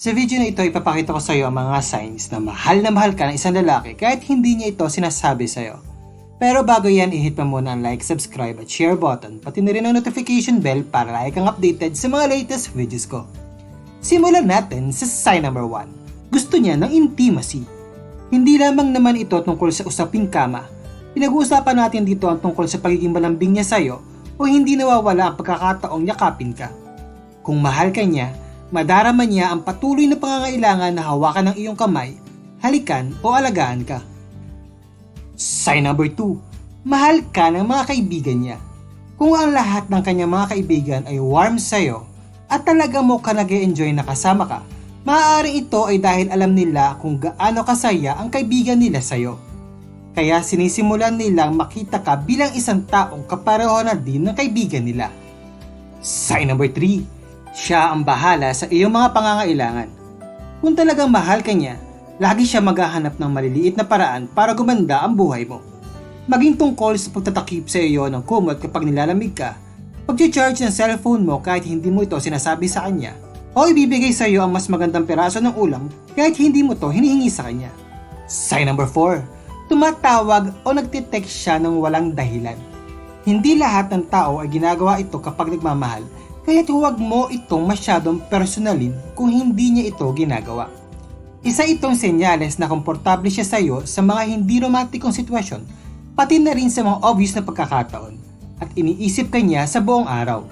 Sa video na ito, ipapakita ko sa iyo ang mga signs na mahal na mahal ka ng isang lalaki kahit hindi niya ito sinasabi sa iyo. Pero bago yan, i-hit muna ang like, subscribe at share button, pati na rin ang notification bell para like kang updated sa mga latest videos ko. Simulan natin sa sign number 1. Gusto niya ng intimacy. Hindi lamang naman ito tungkol sa usaping kama. Pinag-uusapan natin dito ang tungkol sa pagiging malambing niya sa'yo o hindi nawawala ang pagkakataong yakapin ka. Kung mahal ka niya, madarama niya ang patuloy na pangangailangan na hawakan ng iyong kamay, halikan o alagaan ka. Sign number 2. Mahal ka ng mga kaibigan niya. Kung ang lahat ng kanyang mga kaibigan ay warm sa'yo at talaga mo ka nag enjoy na kasama ka, maaaring ito ay dahil alam nila kung gaano kasaya ang kaibigan nila sa'yo. Kaya sinisimulan nilang makita ka bilang isang taong kapareho na din ng kaibigan nila. Sign number 3. Siya ang bahala sa iyong mga pangangailangan. Kung talagang mahal ka niya, lagi siya maghahanap ng maliliit na paraan para gumanda ang buhay mo. Maging tungkol sa pagtatakip sa iyo ng kumot kapag nilalamig ka, pag-charge ng cellphone mo kahit hindi mo ito sinasabi sa kanya, o ibibigay sa iyo ang mas magandang peraso ng ulam kahit hindi mo to hinihingi sa kanya. Sign number 4. Tumatawag o nagtitext siya ng walang dahilan. Hindi lahat ng tao ay ginagawa ito kapag nagmamahal, kaya't huwag mo itong masyadong personalin kung hindi niya ito ginagawa. Isa itong senyales na komportable siya sa iyo sa mga hindi romantikong sitwasyon, pati na rin sa mga obvious na pagkakataon, at iniisip ka niya sa buong araw.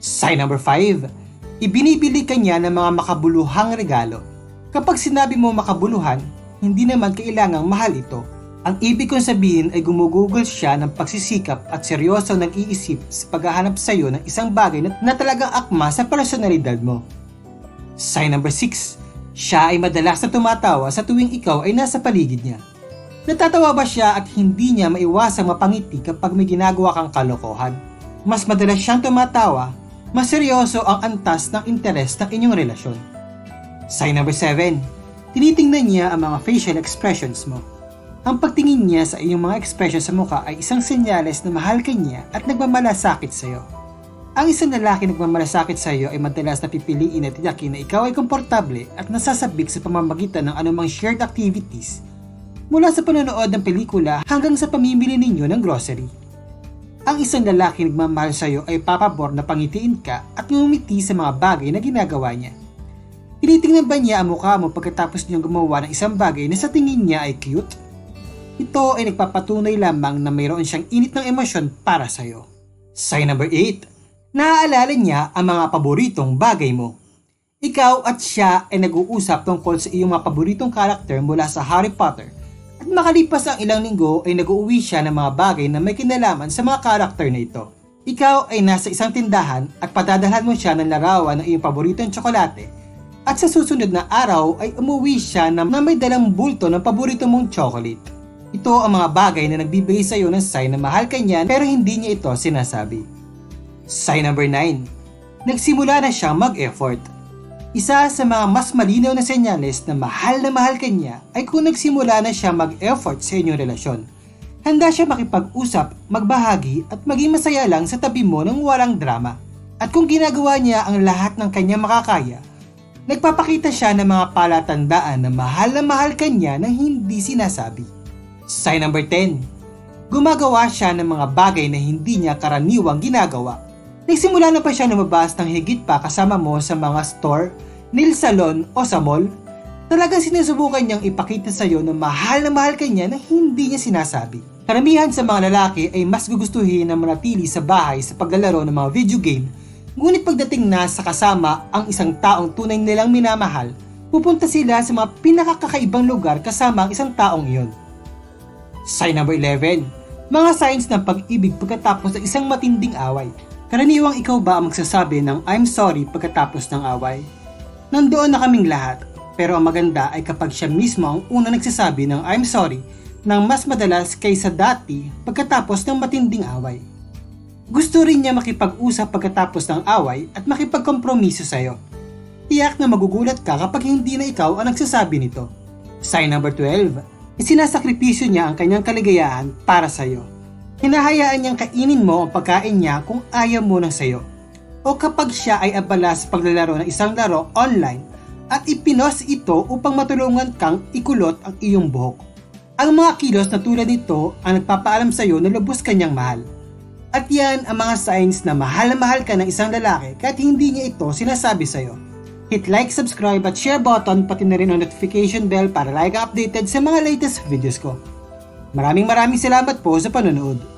Sign number 5. Ibinibili ka niya ng mga makabuluhang regalo. Kapag sinabi mo makabuluhan, hindi naman kailangang mahal ito. Ang ibig kong sabihin ay gumugugol siya ng pagsisikap at seryoso nag-iisip sa paghahanap sa iyo ng isang bagay na, na talagang akma sa personalidad mo. Sign number 6. Siya ay madalas na tumatawa sa tuwing ikaw ay nasa paligid niya. Natatawa ba siya at hindi niya maiwasang mapangiti kapag may ginagawa kang kalokohan? Mas madalas siyang tumatawa, mas seryoso ang antas ng interes ng inyong relasyon. Sign number 7. Tinitingnan niya ang mga facial expressions mo. Ang pagtingin niya sa iyong mga ekspresyon sa mukha ay isang senyales na mahal ka niya at nagmamalasakit sa iyo. Ang isang lalaki nagmamalasakit sa iyo ay madalas na pipiliin at tiyakin na ikaw ay komportable at nasasabik sa pamamagitan ng anumang shared activities mula sa panonood ng pelikula hanggang sa pamimili ninyo ng grocery. Ang isang lalaki nagmamahal sa iyo ay papabor na pangitiin ka at ngumiti sa mga bagay na ginagawa niya. Tinitingnan ba niya ang mukha mo pagkatapos niyang gumawa ng isang bagay na sa tingin niya ay cute? Ito ay nagpapatunay lamang na mayroon siyang init ng emosyon para sa iyo. Sign number 8. Naaalala niya ang mga paboritong bagay mo. Ikaw at siya ay nag-uusap tungkol sa iyong mga paboritong karakter mula sa Harry Potter at makalipas ang ilang linggo ay nag-uuwi siya ng mga bagay na may kinalaman sa mga karakter na ito. Ikaw ay nasa isang tindahan at padadalhan mo siya ng larawan ng iyong paboritong tsokolate at sa susunod na araw ay umuwi siya na may dalang bulto ng paborito mong chocolate. Ito ang mga bagay na nagbibigay sa iyo ng sign na mahal ka niyan pero hindi niya ito sinasabi. Sign number 9. Nagsimula na siyang mag-effort. Isa sa mga mas malinaw na senyales na mahal na mahal ka niya ay kung nagsimula na siya mag-effort sa inyong relasyon. Handa siya makipag-usap, magbahagi at maging masaya lang sa tabi mo ng walang drama. At kung ginagawa niya ang lahat ng kanyang makakaya, nagpapakita siya ng mga palatandaan na mahal na mahal ka niya nang hindi sinasabi. Sign number 10. Gumagawa siya ng mga bagay na hindi niya karaniwang ginagawa. Nagsimula na pa siya lumabas ng higit pa kasama mo sa mga store, nail salon o sa mall. Talagang sinusubukan niyang ipakita sa iyo na mahal na mahal ka niya na hindi niya sinasabi. Karamihan sa mga lalaki ay mas gugustuhin na manatili sa bahay sa paglalaro ng mga video game, ngunit pagdating na sa kasama ang isang taong tunay nilang minamahal, pupunta sila sa mga pinakakakaibang lugar kasama ang isang taong iyon. Sign number 11. Mga signs ng pag-ibig pagkatapos ng isang matinding away. Karaniwang ikaw ba ang magsasabi ng I'm sorry pagkatapos ng away? Nandoon na kaming lahat, pero ang maganda ay kapag siya mismo ang una nagsasabi ng I'm sorry ng mas madalas kaysa dati pagkatapos ng matinding away. Gusto rin niya makipag-usap pagkatapos ng away at makipagkompromiso sa'yo. Tiyak na magugulat ka kapag hindi na ikaw ang nagsasabi nito. Sign number 12 Isinasakripisyo niya ang kanyang kaligayahan para sa iyo. Hinahayaan niyang kainin mo ang pagkain niya kung ayaw mo ng sayo. O kapag siya ay abala sa paglalaro ng isang laro online, at ipinos ito upang matulungan kang ikulot ang iyong buhok. Ang mga kilos na tulad nito ang nagpapaalam sa iyo na lubos kanyang mahal. At yan ang mga signs na mahal na mahal ka ng isang lalaki kahit hindi niya ito sinasabi sa iyo. Hit like, subscribe at share button pati na rin ang notification bell para like updated sa mga latest videos ko. Maraming maraming salamat po sa panonood.